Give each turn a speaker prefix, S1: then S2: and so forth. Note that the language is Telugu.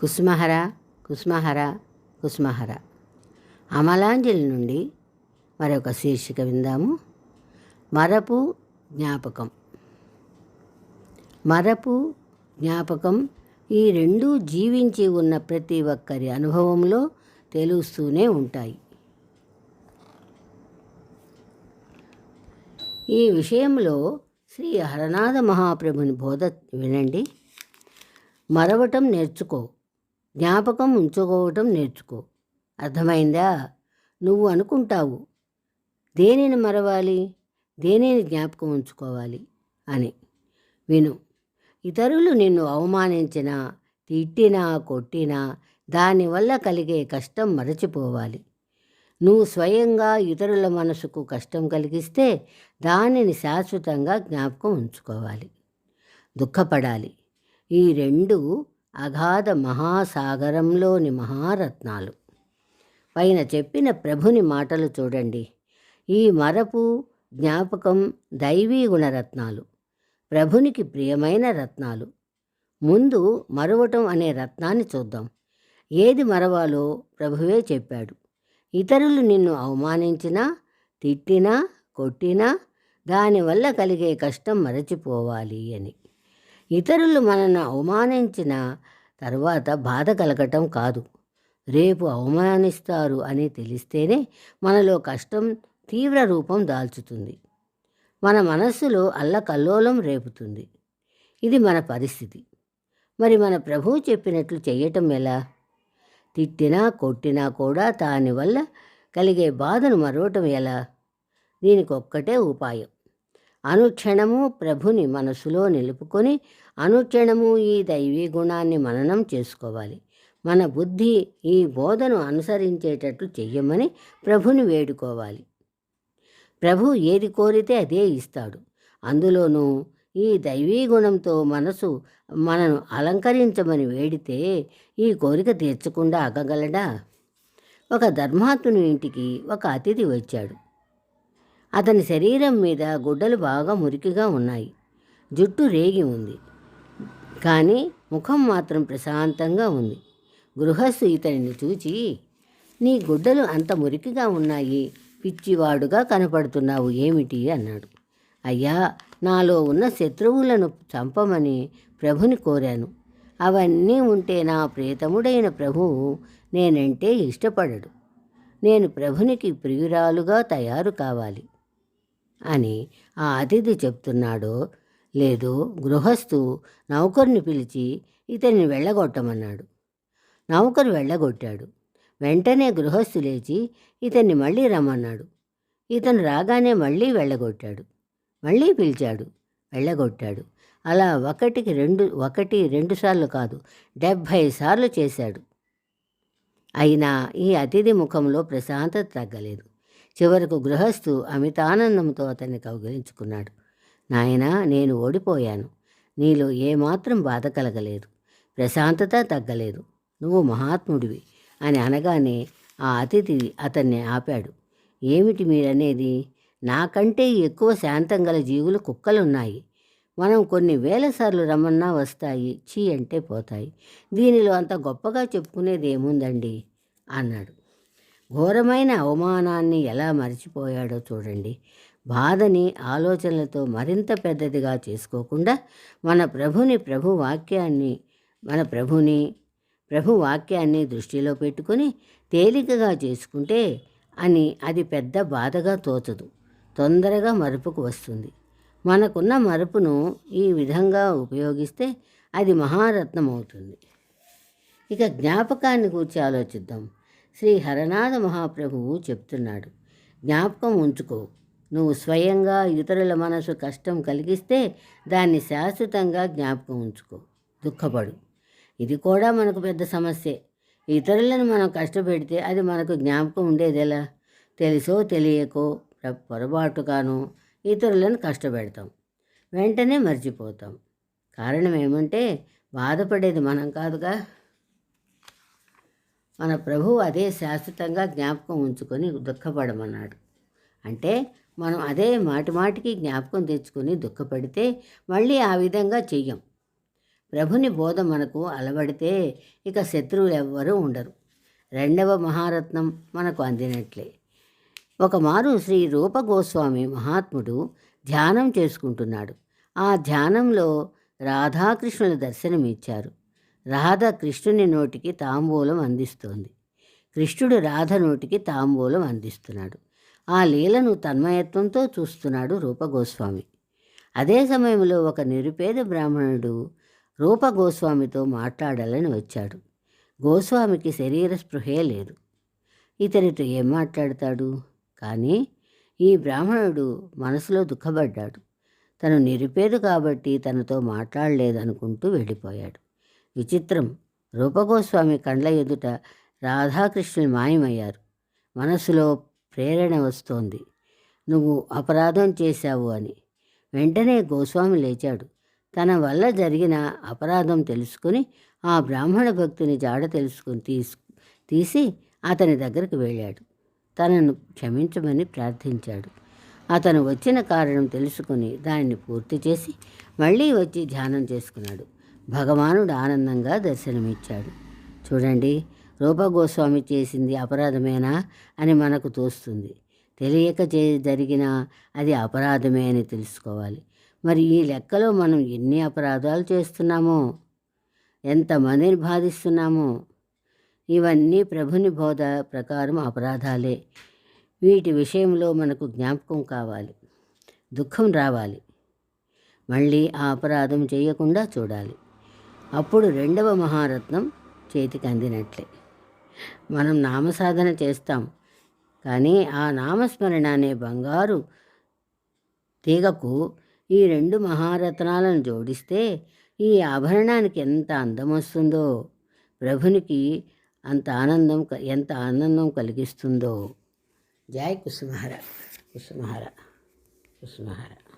S1: కుసుమహర కుసుమహర కుసుమహర. అమలాంజలి నుండి మరొక శీర్షిక విందాము. మరపు జ్ఞాపకం. మరపు జ్ఞాపకం ఈ రెండు జీవించి ఉన్న ప్రతి ఒక్కరి అనుభవంలో తెలుస్తూనే ఉంటాయి. ఈ విషయంలో శ్రీ హరనాథ మహాప్రభుని బోధ వినండి. మరవటం నేర్చుకో. జ్ఞాపకం ఉంచుకోవటం నేర్చుకో. అర్థమైందా? నువ్వు అనుకుంటావు. దేనిని మరవాలి? దేనిని జ్ఞాపకం ఉంచుకోవాలి? అని. విను. ఇతరులు నిన్ను అవమానించినా తిట్టినా కొట్టినా దానివల్ల కలిగే కష్టం మరచిపోవాలి. నువ్వు స్వయంగా ఇతరుల మనసుకు కష్టం కలిగిస్తే దానిని శాశ్వతంగా జ్ఞాపకం ఉంచుకోవాలి. దుఃఖపడాలి. ఈ రెండు అగాధ మహాసాగరంలోని మహారత్నాలు. పైన చెప్పిన ప్రభుని మాటలు చూడండి. ఈ మరపు జ్ఞాపకం దైవీ గుణరత్నాలు. ప్రభునికి ప్రియమైన రత్నాలు. ముందు మరవటం అనే రత్నాన్ని చూద్దాం. ఏది మరవాలో ప్రభువే చెప్పాడు. ఇతరులు నిన్ను అవమానించినా తిట్టినా కొట్టినా దానివల్ల కలిగే కష్టం మరచిపోవాలి అని. ఇతరులు మనను అవమానించిన తర్వాత బాధ కలగటం కాదు. రేపు అవమానిస్తారు అని తెలిస్తేనే మనలో కష్టం తీవ్ర రూపం దాల్చుతుంది. మన మనస్సులో అల్లకల్లోలం రేపుతుంది. ఇది మన పరిస్థితి. మరి మన ప్రభువు చెప్పినట్లు చేయటం ఎలా? తిట్టినా కొట్టినా కూడా దానివల్ల కలిగే బాధను మరవటం ఎలా? దీనికి ఒక్కటే ఉపాయం. అనుక్షణము ప్రభుని మనసులో నిలుపుకొని అనుక్షణము ఈ దైవీ గుణాన్ని మననం చేసుకోవాలి. మన బుద్ధి ఈ బోధను అనుసరించేటట్లు చెయ్యమని ప్రభుని వేడుకోవాలి. ప్రభు ఏది కోరితే అదే ఇస్తాడు. అందులోనూ ఈ దైవీ గుణంతో మనసు మనను అలంకరించమని వేడితే ఈ కోరిక తీర్చకుండా ఆగగలడా? ఒక ధర్మాత్ముని ఇంటికి ఒక అతిథి వచ్చాడు. అతని శరీరం మీద గుడ్డలు బాగా మురికిగా ఉన్నాయి. జుట్టు రేగి ఉంది. కానీ ముఖం మాత్రం ప్రశాంతంగా ఉంది. గృహస్థు ఇతనిని చూచి నీ గుడ్డలు అంత మురికిగా ఉన్నాయి. పిచ్చివాడుగా కనపడుతున్నావు ఏమిటి అన్నాడు. అయ్యా నాలో ఉన్న శత్రువులను చంపమని ప్రభుని కోరాను. అవన్నీ ఉంటే నా ప్రేతముడైన ప్రభువు నేనంటే ఇష్టపడడు. నేను ప్రభునికి ప్రియురాలుగా తయారు కావాలి. అని ఆ అతిథి చెప్తున్నాడో. లేదో గృహస్థు నౌకర్ని పిలిచి ఇతన్ని వెళ్ళగొట్టమన్నాడు. నౌకరు వెళ్ళగొట్టాడు. వెంటనే గృహస్థు లేచి ఇతన్ని మళ్ళీ రమ్మన్నాడు. ఇతను రాగానే మళ్ళీ వెళ్ళగొట్టాడు. మళ్ళీ పిలిచాడు. వెళ్ళగొట్టాడు. అలా ఒకటికి రెండు ఒకటి రెండు సార్లు కాదు డెబ్భై సార్లు చేశాడు. అయినా ఈ అతిథి ముఖంలో ప్రశాంతత తగ్గలేదు. చివరకు గృహస్థు అమితానందంతో అతన్ని కౌగిలించుకున్నాడు. నాయనా నేను ఓడిపోయాను. నీలో ఏమాత్రం బాధ కలగలేదు. ప్రశాంతత తగ్గలేదు. నువ్వు మహాత్ముడివి అని అనగానే ఆ అతిథి అతన్ని ఆపాడు. ఏమిటి మీరనేది? నాకంటే ఎక్కువ శాంతం గల జీవులు కుక్కలున్నాయి. మనం కొన్ని వేల సార్లు రమ్మన్నా వస్తాయి. చీ అంటే పోతాయి. దీనిలో అంత గొప్పగా చెప్పుకునేది ఏముందండి అన్నాడు. ఘోరమైన అవమానాన్ని ఎలా మర్చిపోయాడో చూడండి. బాధని ఆలోచనలతో మరింత పెద్దదిగా చేసుకోకుండా మన ప్రభుని ప్రభు వాక్యాన్ని మన ప్రభుని ప్రభు వాక్యాన్ని దృష్టిలో పెట్టుకొని తేలికగా చేసుకుంటే అని అది పెద్ద బాధగా తోచదు. తొందరగా మరుపుకు వస్తుంది. మనకున్న మరుపును ఈ విధంగా ఉపయోగిస్తే అది మహారత్నం అవుతుంది ఇక జ్ఞాపకాన్ని కూర్చి ఆలోచిద్దాం. శ్రీ హరనాథ మహాప్రభువు చెప్తున్నాడు. జ్ఞాపకం ఉంచుకో. నువ్వు స్వయంగా ఇతరుల మనసు కష్టం కలిగిస్తే దాన్ని శాశ్వతంగా జ్ఞాపకం ఉంచుకో. దుఃఖపడు. ఇది కూడా మనకు పెద్ద సమస్యే. ఇతరులను మనం కష్టపెడితే అది మనకు జ్ఞాపకం ఉండేది ఎలా తెలుసో తెలియకో పొరపాటుగానో పొరపాటుగాను ఇతరులను కష్టపెడతాం. వెంటనే మర్చిపోతాం. కారణం ఏమంటే బాధపడేది మనం కాదుగా. మన ప్రభువు అదే శాశ్వతంగా జ్ఞాపకం ఉంచుకొని దుఃఖపడమన్నాడు. అంటే మనం అదే మాటి మాటికి జ్ఞాపకం తెచ్చుకొని దుఃఖపడితే మళ్ళీ ఆ విధంగా చెయ్యం. ప్రభుని బోధ మనకు అలవడితే ఇక శత్రువులు ఎవ్వరూ ఉండరు. రెండవ మహారత్నం మనకు అందినట్లే. ఒక మారు శ్రీ రూప గోస్వామి మహాత్ముడు ధ్యానం చేసుకుంటున్నాడు. ఆ ధ్యానంలో రాధాకృష్ణుల దర్శనమిచ్చారు. రాధ కృష్ణుని నోటికి తాంబూలం అందిస్తోంది. కృష్ణుడు రాధ నోటికి తాంబూలం అందిస్తున్నాడు. ఆ లీలను తన్మయత్వంతో చూస్తున్నాడు రూపగోస్వామి. అదే సమయంలో ఒక నిరుపేద బ్రాహ్మణుడు రూపగోస్వామితో మాట్లాడాలని వచ్చాడు. గోస్వామికి శరీర స్పృహే లేదు. ఇతనితో ఏం మాట్లాడతాడు? కానీ ఈ బ్రాహ్మణుడు మనసులో దుఃఖపడ్డాడు. తను నిరుపేద కాబట్టి తనతో మాట్లాడలేదనుకుంటూ వెళ్ళిపోయాడు. విచిత్రం. రూపగోస్వామి కండ్ల ఎదుట రాధాకృష్ణులు మాయమయ్యారు. మనసులో ప్రేరణ వస్తోంది. నువ్వు అపరాధం చేశావు అని. వెంటనే గోస్వామి లేచాడు. తన వల్ల జరిగిన అపరాధం తెలుసుకుని ఆ బ్రాహ్మణ భక్తుని జాడ తెలుసుకుని తీసు తీసి అతని దగ్గరికి వెళ్ళాడు. తనను క్షమించమని ప్రార్థించాడు. అతను వచ్చిన కారణం తెలుసుకుని దానిని పూర్తి చేసి మళ్ళీ వచ్చి ధ్యానం చేసుకున్నాడు. భగవానుడు ఆనందంగా దర్శనమిచ్చాడు. చూడండి రూపగోస్వామి చేసింది అపరాధమేనా అని మనకు తోస్తుంది. తెలియక చే జరిగిన అది అపరాధమే అని తెలుసుకోవాలి. మరి ఈ లెక్కలో మనం ఎన్ని అపరాధాలు చేస్తున్నామో ఎంతమందిని బాధిస్తున్నామో ఇవన్నీ ప్రభుని బోధ ప్రకారం అపరాధాలే. వీటి విషయంలో మనకు జ్ఞాపకం కావాలి. దుఃఖం రావాలి. మళ్ళీ ఆ అపరాధం చేయకుండా చూడాలి. అప్పుడు రెండవ మహారత్నం చేతికి అందినట్లే. మనం నామసాధన చేస్తాం. కానీ ఆ నామస్మరణ అనే బంగారు తీగకు ఈ రెండు మహారత్నాలను జోడిస్తే ఈ ఆభరణానికి ఎంత అందం వస్తుందో ప్రభునికి అంత ఆనందం ఎంత ఆనందం కలిగిస్తుందో. జై కుసుమహర కుసుమహర కుసుమహర